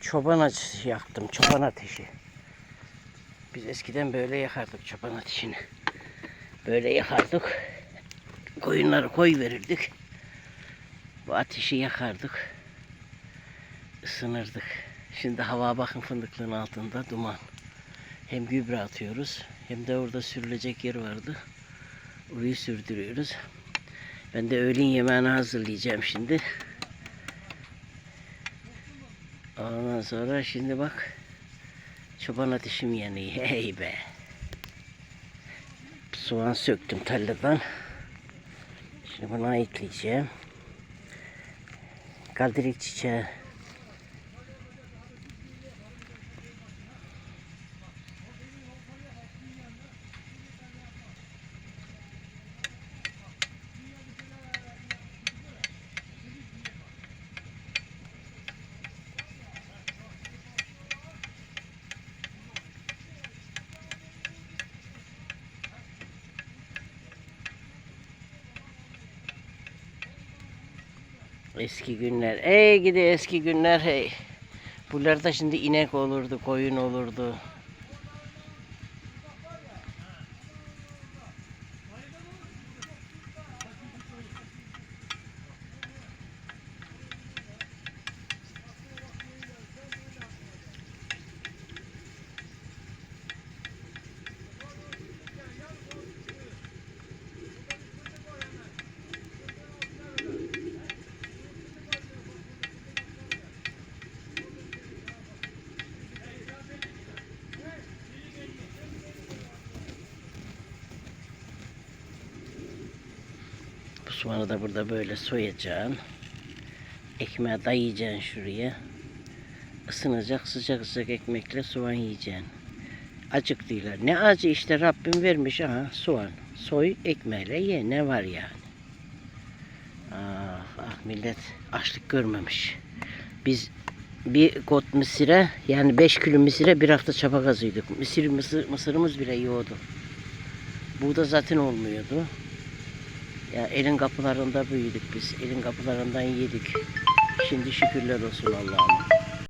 çoban ateşi yaktım. Çoban ateşi. Biz eskiden böyle yakardık çoban ateşini. Böyle yakardık. Koyunları koy verirdik. Bu ateşi yakardık. ısınırdık. Şimdi hava bakın fındıklığın altında duman. Hem gübre atıyoruz hem de orada sürülecek yer vardı. Orayı sürdürüyoruz. Ben de öğlen yemeğini hazırlayacağım şimdi. Ondan sonra şimdi bak çoban ateşim yanıyor. Hey be. Soğan söktüm tarladan. Şimdi bunu ekleyeceğim. Kaldirik çiçeği. Eski günler. Ey gidi eski günler hey. Buralarda şimdi inek olurdu, koyun olurdu. Bu da burada böyle soyacaksın. Ekmeğe dayayacaksın şuraya. Isınacak sıcak sıcak ekmekle soğan yiyeceksin. Acık değiller. Ne acı işte Rabbim vermiş aha soğan. Soy ekmeğiyle ye ne var yani. Ah, ah millet açlık görmemiş. Biz bir kot mısıra yani 5 kilo mısıra bir hafta çapa kazıyorduk. Mısır, mısır, mısırımız bile yiyordu. Buğda zaten olmuyordu. Ya elin kapılarında büyüdük biz. Elin kapılarından yedik. Şimdi şükürler olsun Allah'ıma.